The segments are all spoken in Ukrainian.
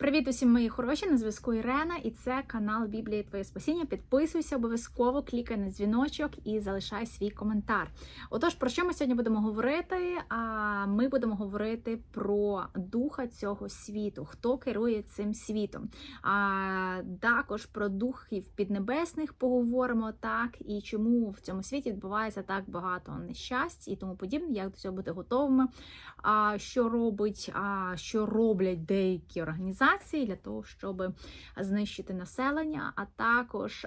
Привіт усім мої хороші! На зв'язку Ірена, і це канал Біблія Твоє Спасіння. Підписуйся обов'язково, клікай на дзвіночок і залишай свій коментар. Отож, про що ми сьогодні будемо говорити? А ми будемо говорити про духа цього світу, хто керує цим світом. А також про духів піднебесних поговоримо так, і чому в цьому світі відбувається так багато нещасть і тому подібне, як до цього бути готовими. А що робить, а що роблять деякі організації для того, щоб знищити населення, а також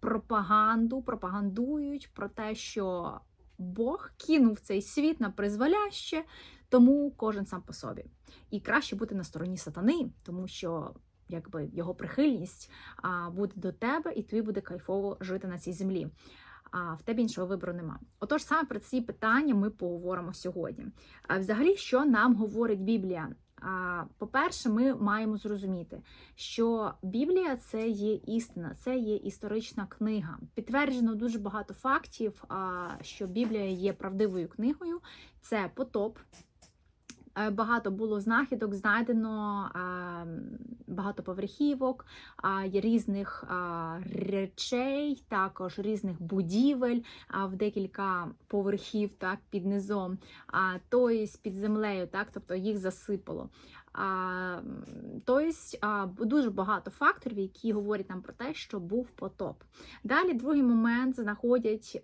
пропаганду, пропагандують про те, що Бог кинув цей світ на призволяще, тому кожен сам по собі. І краще бути на стороні сатани, тому що. Якби його прихильність а, буде до тебе, і тобі буде кайфово жити на цій землі. А в тебе іншого вибору нема. Отож, саме про ці питання ми поговоримо сьогодні. А взагалі, що нам говорить Біблія? По-перше, ми маємо зрозуміти, що Біблія це є істина, це є історична книга. Підтверджено дуже багато фактів, що Біблія є правдивою книгою. Це потоп. Е, Багато було знахідок, знайдено е, багато поверхівок, різних речей, також різних будівель в декілька поверхів, так, під низом, тобто під землею, так, тобто їх засипало. Тобто дуже багато факторів, які говорять нам про те, що був потоп. Далі другий момент знаходять.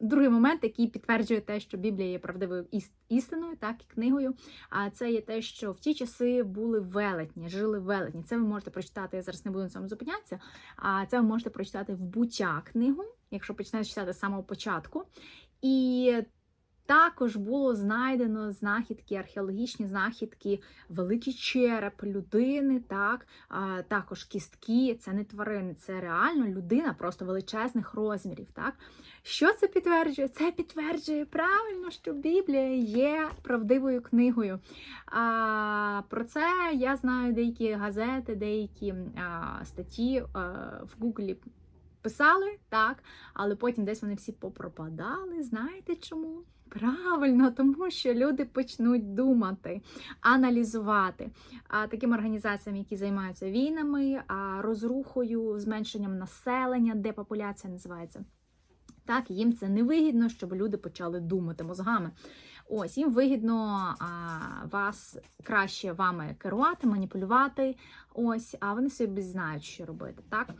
Другий момент, який підтверджує те, що Біблія є правдивою істиною, так і книгою. А це є те, що в ті часи були велетні, жили велетні. Це ви можете прочитати. Я зараз не буду на цьому зупинятися. А це ви можете прочитати в буття книгу, якщо почнете читати з самого початку. І також було знайдено знахідки, археологічні знахідки, великий череп людини, так, а, також кістки, це не тварини, це реально людина просто величезних розмірів. Так? Що це підтверджує? Це підтверджує правильно, що Біблія є правдивою книгою. А, Про це я знаю деякі газети, деякі а, статті а, в Гуглі. Писали так, але потім десь вони всі попропадали. Знаєте чому? Правильно, тому що люди почнуть думати, аналізувати а, таким організаціям, які займаються війнами, а, розрухою, зменшенням населення, депопуляція називається. Так, їм це не вигідно, щоб люди почали думати мозгами. Ось їм вигідно а, вас краще вами керувати, маніпулювати. Ось, а вони собі знають, що робити. так.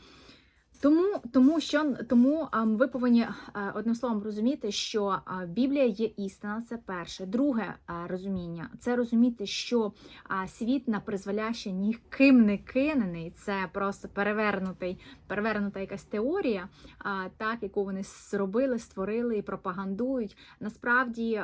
Тому тому, що тому ви повинні одним словом розуміти, що Біблія є істина, це перше. Друге розуміння це розуміти, що світ на призволяще ніким не кинений. Це просто перевернутий, перевернута якась теорія, так яку вони зробили, створили і пропагандують. Насправді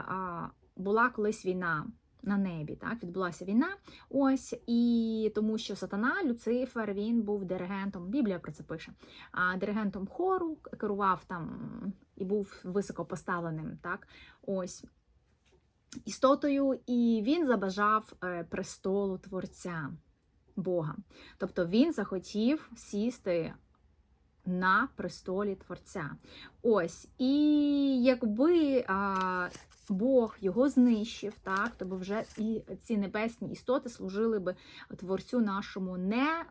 була колись війна на небі. Так, Відбулася війна. Ось, І тому що сатана, Люцифер, він був диригентом, Біблія про це пише, а диригентом хору, керував там і був високопоставленим. так, ось, Істотою, і він забажав е, престолу Творця Бога. Тобто він захотів сісти на престолі Творця. Ось, і якби а, Бог його знищив, так, то би вже і ці небесні істоти служили би творцю нашому не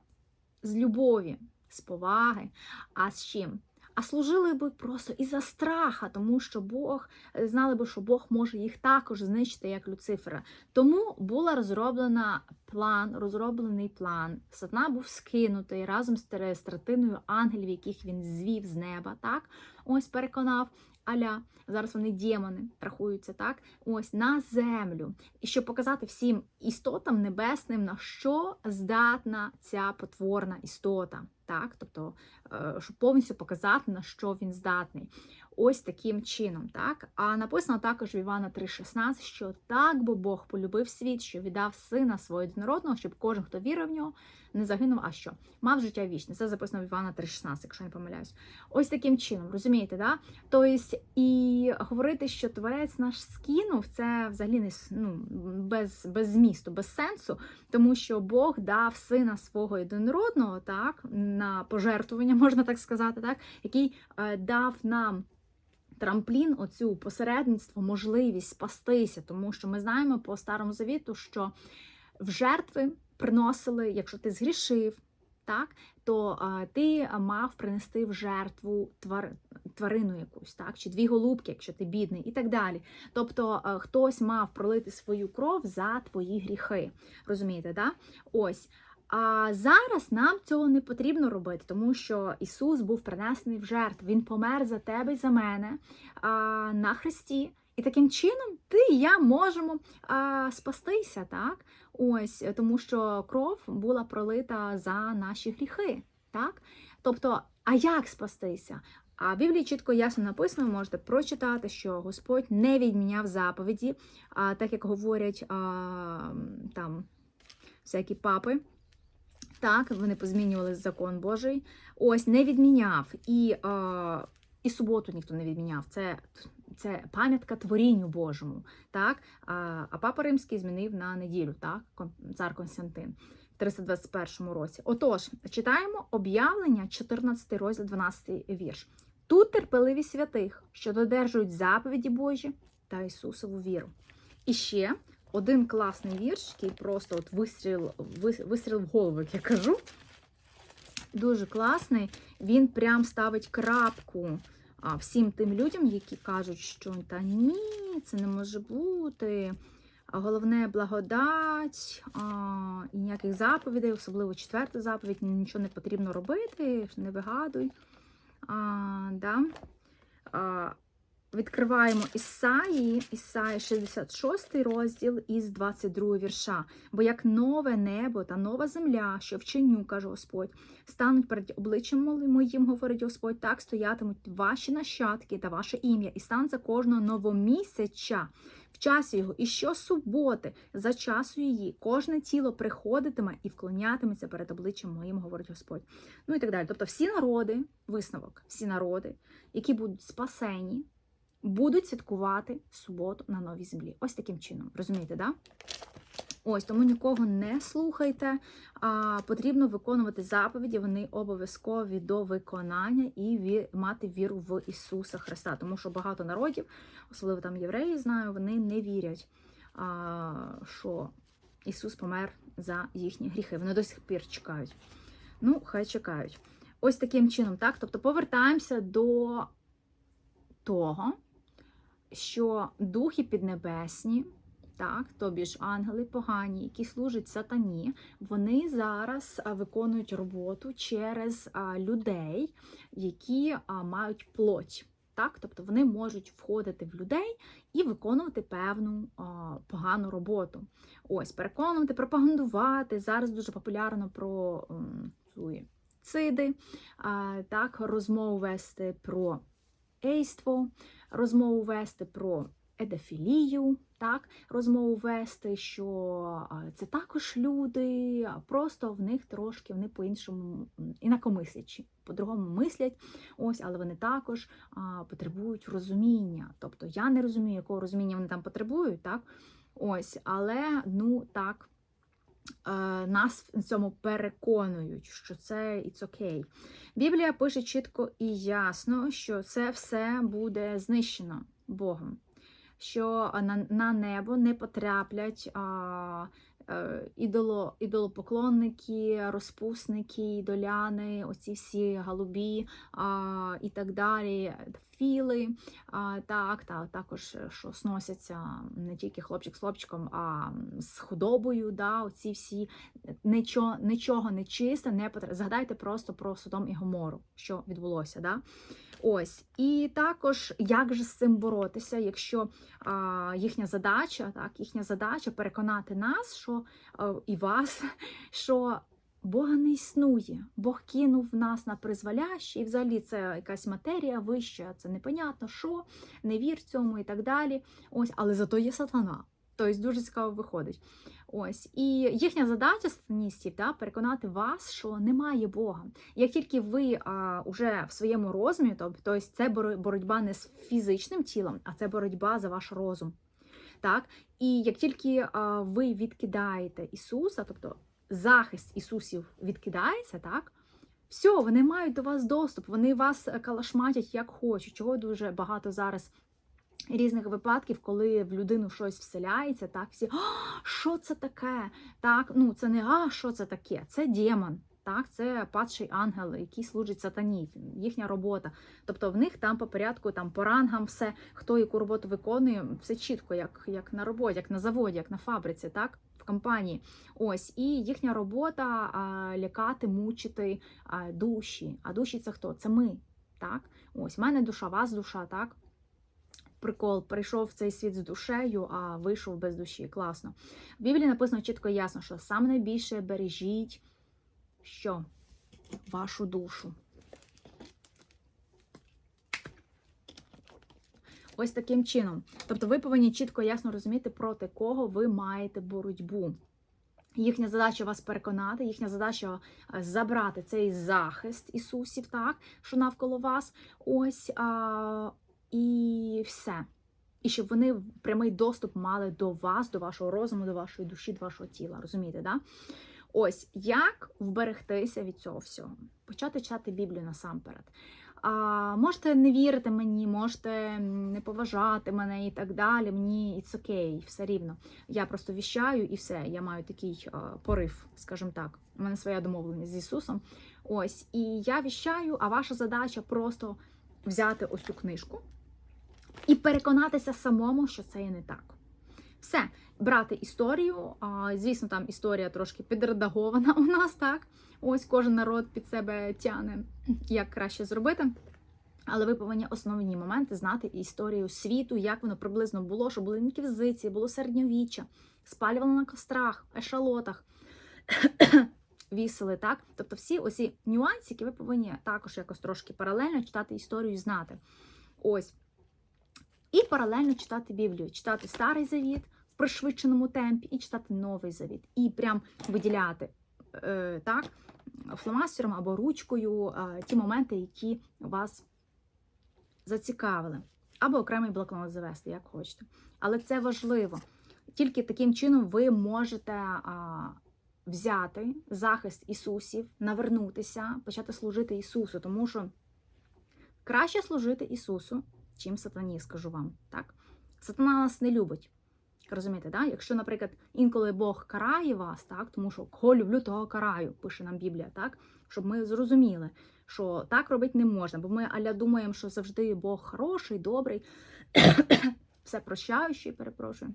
з любові, з поваги, а з чим? А служили би просто із-за страха, тому що Бог знали би, що Бог може їх також знищити, як Люцифера. Тому була розроблена план, розроблений план. Сатана був скинутий разом з третиною ангелів, яких він звів з неба. Так, ось переконав аля, зараз вони демони рахуються, так? Ось на землю. І щоб показати всім істотам небесним, на що здатна ця потворна істота. так? Тобто, е, щоб повністю показати, на що він здатний. Ось таким чином. так? А написано також в Івана 3,16, що так бо Бог полюбив світ, що віддав сина свого єдинородного, щоб кожен, хто вірив в нього, не загинув, а що? Мав життя вічне. Це записано в Івана 3,16, якщо не помиляюсь. Ось таким чином, розумієте, да? Тобто, і говорити, що творець наш скинув, це взагалі не ну, без без змісту, без сенсу, тому що Бог дав сина свого єдинородного, так, на пожертвування, можна так сказати, так, який е, дав нам трамплін, оцю посередництво, можливість спастися, тому що ми знаємо по старому завіту, що в жертви приносили, якщо ти згрішив, так, то а, ти мав принести в жертву твар, тварину якусь, так, чи дві голубки, якщо ти бідний, і так далі. Тобто а, хтось мав пролити свою кров за твої гріхи. Розумієте, да? Ось. А зараз нам цього не потрібно робити, тому що Ісус був принесений в жертву. Він помер за тебе і за мене а, на хресті. І таким чином ти і я можемо а, спастися, так? Ось, тому що кров була пролита за наші гріхи. так? Тобто, а як спастися? А в Біблії чітко ясно написано, ви можете прочитати, що Господь не відміняв заповіді, а, так як говорять а, там всякі папи. Так, вони позмінювали закон Божий. Ось не відміняв. І, е, і суботу ніхто не відміняв. Це це пам'ятка творінню Божому. Так? А, а папа Римський змінив на неділю, так? Цар Константин в 321 році. Отож, читаємо об'явлення, 14 розділ, 12 вірш. Тут терпеливі святих, що додержують заповіді Божі та Ісусову віру. І ще один класний вірш, який просто от вистріл, вис- вистріл в голову, як я кажу. Дуже класний. Він прям ставить крапку а, всім тим людям, які кажуть, що та ні, це не може бути. Головне благодать а, і ніяких заповідей, особливо четверта заповідь, нічого не потрібно робити, не вигадуй. А, да. а, Відкриваємо Ісаї, Ісаї 66 розділ із 22 вірша. Бо як нове небо та нова земля, що вченю, каже Господь, стануть перед обличчям моїм, говорить Господь, так стоятимуть ваші нащадки та ваше ім'я, і стан за кожного новомісяча в часі його, і щосуботи, за часу її, кожне тіло приходитиме і вклонятиметься перед обличчям моїм, говорить Господь. Ну і так далі. Тобто всі народи, висновок, всі народи, які будуть спасені, будуть святкувати суботу на новій землі. Ось таким чином. Розумієте, да? Ось тому нікого не слухайте. А, Потрібно виконувати заповіді, вони обов'язкові до виконання і ві, мати віру в Ісуса Христа. Тому що багато народів, особливо там євреї, знаю, вони не вірять, а, що Ісус помер за їхні гріхи. Вони до сих пір чекають. Ну, хай чекають. Ось таким чином, так? Тобто повертаємося до того, що духи піднебесні, так, тобі ж ангели погані, які служать сатані, вони зараз виконують роботу через людей, які мають плоть. Так, тобто вони можуть входити в людей і виконувати певну а, погану роботу. Ось, переконувати, пропагандувати. Зараз дуже популярно про м, суїциди, а, так, розмову вести про ейство, розмову вести про едофілію, так, розмову вести, що це також люди, просто в них трошки вони по-іншому інакомислячі, по-другому мислять, ось, але вони також а, потребують розуміння. Тобто я не розумію, якого розуміння вони там потребують, так? Ось, але ну так. Е, Нас в цьому переконують, що це it's окей. Біблія пише чітко і ясно, що це все буде знищено Богом, що на, на небо не потраплять а, е, ідоло, ідолопоклонники, розпусники, ідоляни, оці всі голубі а, і так далі, філи, так, та, також що сносяться не тільки хлопчик з хлопчиком, а з худобою, да, оці всі нічого, нічого не чисте, не потр... Згадайте просто про Содом і Гомору, що відбулося. Да? Ось. І також, як же з цим боротися, якщо а, їхня задача, так, їхня задача переконати нас, що а, і вас, що Бога не існує, Бог кинув нас на призволяще, і взагалі це якась матерія вища, це непонятно що, не вір цьому і так далі. Ось, але зато є сатана. Тобто дуже цікаво виходить. Ось і їхня задача сатаністів да, переконати вас, що немає Бога. Як тільки ви а, уже в своєму розумі, тобто це боротьба не з фізичним тілом, а це боротьба за ваш розум. Так? І як тільки а, ви відкидаєте Ісуса, тобто захист Ісусів відкидається, так? Все, вони мають до вас доступ, вони вас калашматять як хочуть, чого дуже багато зараз різних випадків, коли в людину щось вселяється, так всі а, що це таке? Так, ну це не а що це таке? Це демон. Так, це падший ангел, який служить сатані, їхня робота. Тобто в них там по порядку, там по рангам, все, хто яку роботу виконує, все чітко, як як на роботі, як на заводі, як на фабриці, так, в компанії. Ось, і їхня робота а, лякати, мучити а, душі. А душі це хто? Це ми. Так, ось в мене душа, вас душа, так. Прикол, прийшов в цей світ з душею, а вийшов без душі. Класно. В Біблії написано чітко і ясно, що саме найбільше бережіть що? Вашу душу. Ось таким чином. Тобто ви повинні чітко ясно розуміти, проти кого ви маєте боротьбу. Їхня задача вас переконати, їхня задача е, забрати цей захист Ісусів, так, що навколо вас. Ось а, і все. І щоб вони прямий доступ мали до вас, до вашого розуму, до вашої душі, до вашого тіла. Розумієте, да? Ось як вберегтися від цього всього? Почати читати Біблію насамперед. А, Можете не вірити мені, можете не поважати мене і так далі. Мені it's окей, все рівно. Я просто віщаю і все. Я маю такий а, порив, скажімо так. У мене своя домовленість з Ісусом. Ось, і я віщаю, а ваша задача просто взяти ось цю книжку і переконатися самому, що це є не так. Все, брати історію. Звісно, там історія трошки підредагована у нас, так? Ось кожен народ під себе тяне, як краще зробити. Але ви повинні основні моменти знати історію світу, як воно приблизно було, що були інквізиції, було середньовіччя, спалювали на кострах, ешалотах, вісили, так? Тобто всі оці нюансики ви повинні також якось трошки паралельно читати історію і знати. Ось. І паралельно читати Біблію, читати Старий Завіт, в пришвидшеному темпі і читати новий завіт, і прям виділяти е, так, фломастером або ручкою е, ті моменти, які вас зацікавили. Або окремий блокнот завести, як хочете. Але це важливо. Тільки таким чином ви можете а, взяти захист Ісусів, навернутися, почати служити Ісусу, тому що краще служити Ісусу, чим сатані, скажу вам. так? Сатана нас не любить. Розумієте, да? якщо, наприклад, інколи Бог карає вас, так, тому що кого люблю, того караю, пише нам Біблія, так, щоб ми зрозуміли, що так робити не можна, бо ми аля думаємо, що завжди Бог хороший, добрий, все прощаючий, перепрошую,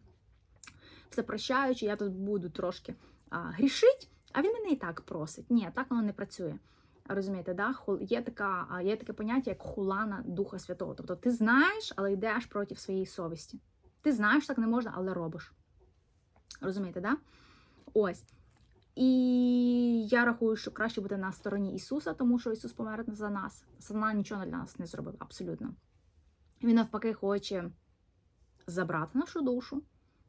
все прощаючий, я тут буду трошки а, грішить, а він мене і так просить. Ні, так воно не працює. Розумієте, да? є така, є таке поняття, як хулана Духа Святого. Тобто ти знаєш, але йдеш проти своєї совісті. Ти знаєш, так не можна, але робиш. Розумієте, да? Ось. І я рахую, що краще бути на стороні Ісуса, тому що Ісус помер за нас. Сатана нічого для нас не зробив, абсолютно. Він навпаки хоче забрати нашу душу.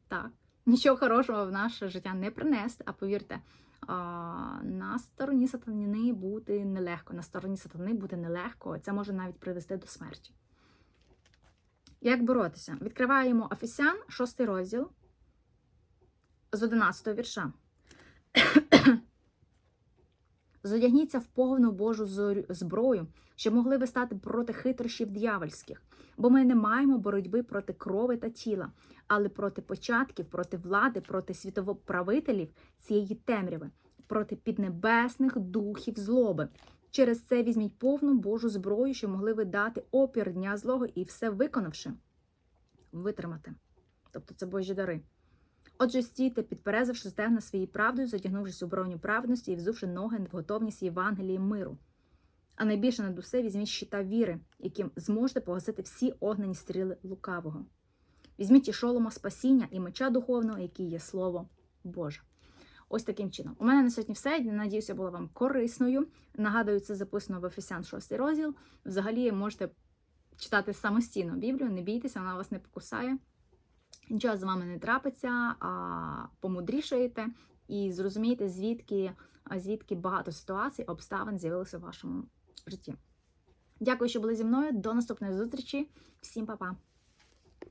Так, нічого хорошого в наше життя не принести, а повірте, на стороні сатанини бути нелегко. На стороні сатани бути нелегко. Це може навіть привести до смерті. Як боротися? Відкриваємо Офісян, шостий розділ з 11 вірша. Зодягніться в повну Божу зброю, щоб могли ви стати проти хитрощів дьявольських, бо ми не маємо боротьби проти крови та тіла, але проти початків, проти влади, проти світовоправителів цієї темряви, проти піднебесних духів злоби. Через це візьміть повну Божу зброю, що могли ви дати опір дня злого і все виконавши, витримати. Тобто це Божі дари. Отже, стійте, підперезавши стегна своєю правдою, задягнувшись у броню праведності і взувши ноги в готовність Євангелії миру. А найбільше над усе візьміть щита віри, яким зможете погасити всі огнені стріли лукавого. Візьміть і шолома спасіння і меча духовного, який є Слово Боже. Ось таким чином. У мене на сьогодні все. Надіюся, було вам корисною. Нагадую, це записано в Ефесян 6 розділ. Взагалі можете читати самостійно Біблію, не бійтеся, вона вас не покусає. Нічого з вами не трапиться, а помудрішаєте і зрозумієте, звідки, звідки багато ситуацій, обставин з'явилися в вашому житті. Дякую, що були зі мною. До наступної зустрічі. Всім па-па!